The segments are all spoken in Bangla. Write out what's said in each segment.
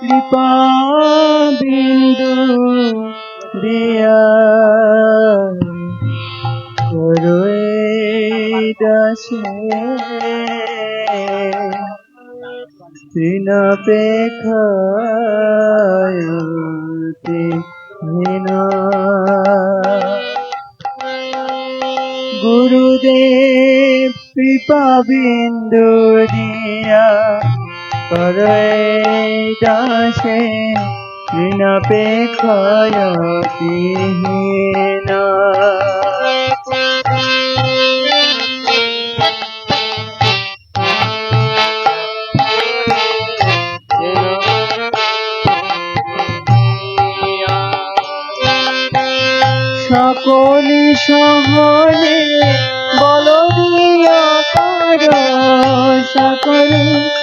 কৃপা বিন্দু দিয়া করুই দাসে তৃণপেক্ষায়তে হীনা। গুরুদেব কৃপা বিন্দু দিয়া করে দাসে ঋণপেক্ষয়তি হীনা সকলি বল দিয়া কর সকলে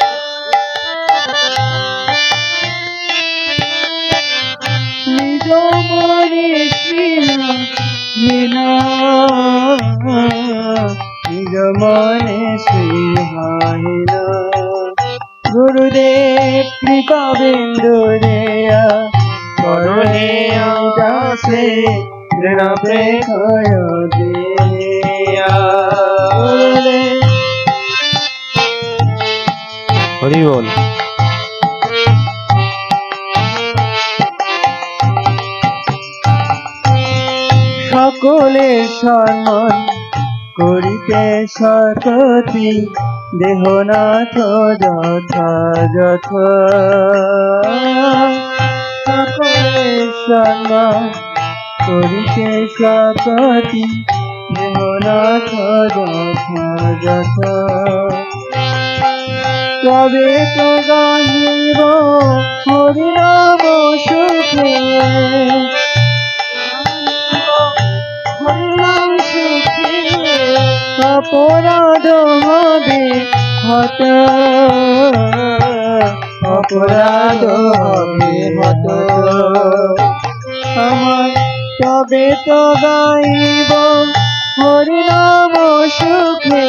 মনে শ্রীহাহিনা গুরুদেব কৃপা বিন্দু দেয়া করণে দাসে দৃঢ় দেয়া হরি বল। সকলে সম্মান করিতে সততি দেহনাথ যথাযথ। সকলে সম্মান করিতে সততি দেহনাথ যথাযথ। তবে তো গাহিব হরিনাম হত অপরাধ হবে হত আমার তবে তো গাইব, হরিনাম সুখে,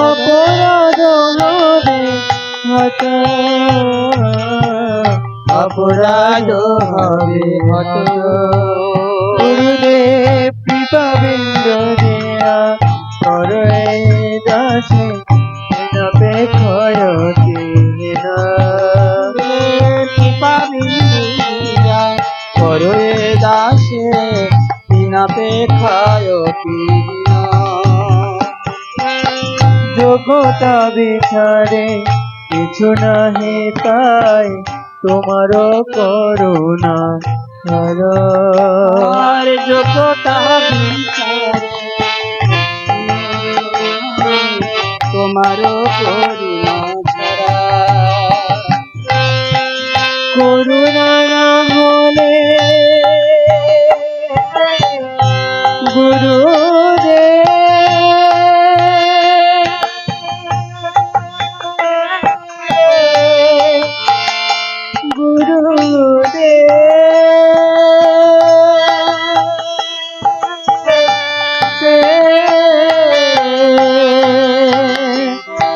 অপরাধ হবে হত অপরাধ হবে হত গুরুদেব কৃপা বিন্দ দিয়া করে দাসে অপেক্ষয়তে কৃপা বিন্দু দিয়া করে দাসে বিনাপেক্ষায়তি যোগ্যতা বিচারে কিছু নাহি তাই তোমার করুণা যোগ্যতা তোমার করুণা হলে গুরুদেব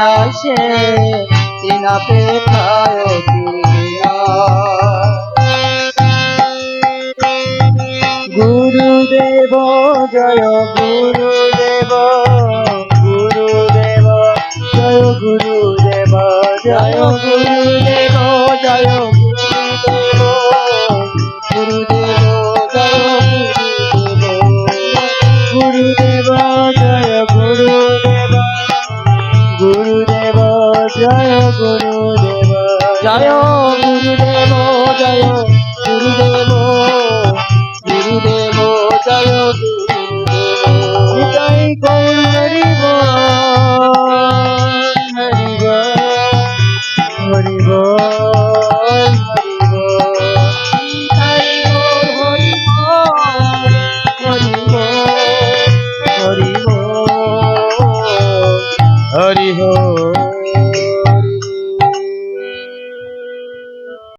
দাসে ঋণপেক্ষয়তে হীনা গুরুদেব জয় গুরুদেব গুরুদেব জয় গুরুদেব জয় গুরুদেব জয় জয় গুরুদেব জয় গুরুদেব গুরুদেব জয় গুরুদেব জয়